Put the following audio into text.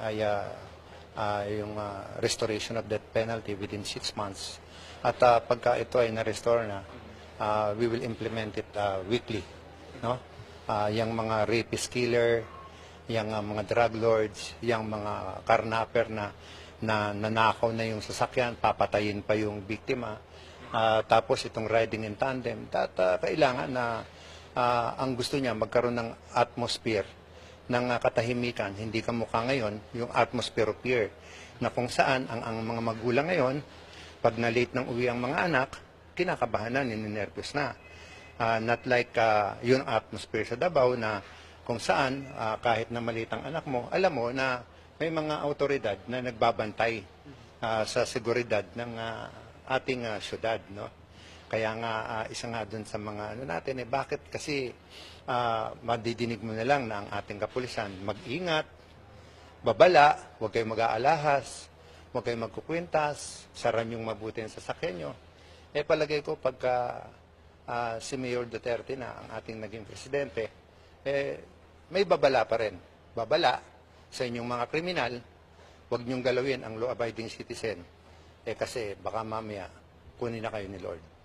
ay ah, ah, yung ah, restoration of death penalty within six months. At ah, pagka ito ay na-restore na, ah, we will implement it ah, weekly. No? Ah, yung mga rapist killer, yung ah, mga drug lords, yung mga karnaper na na nanakaw na yung sasakyan, papatayin pa yung biktima. Ah, tapos itong riding in tandem, that, ah, kailangan na ah, ang gusto niya magkaroon ng atmosphere ng ah, katahimikan, hindi ka mukha ngayon, yung atmosphere na kung saan ang, ang mga magulang ngayon, pag na-late ng uwi ang mga anak, kinakabahan na, ninenervous na. Ah, not like ah, yung atmosphere sa Davao na kung saan ah, kahit na maliit ang anak mo, alam mo na may mga autoridad na nagbabantay ah, sa seguridad ng ah, ating ah, syudad, no? Kaya nga ah, isa nga dun sa mga ano natin eh bakit kasi ah, madidinig mo na lang na ang ating kapulisan mag-ingat, babala, huwag kayong mag-aalahas, huwag kayong magkukwintas, saran yung mabuti ang sasakyan nyo. Eh palagay ko pagka ah, si Mayor Duterte na ang ating naging presidente, eh may babala pa rin. Babala sa inyong mga kriminal, huwag niyong galawin ang law-abiding citizen. Eh kasi baka mamaya kunin na kayo ni Lord.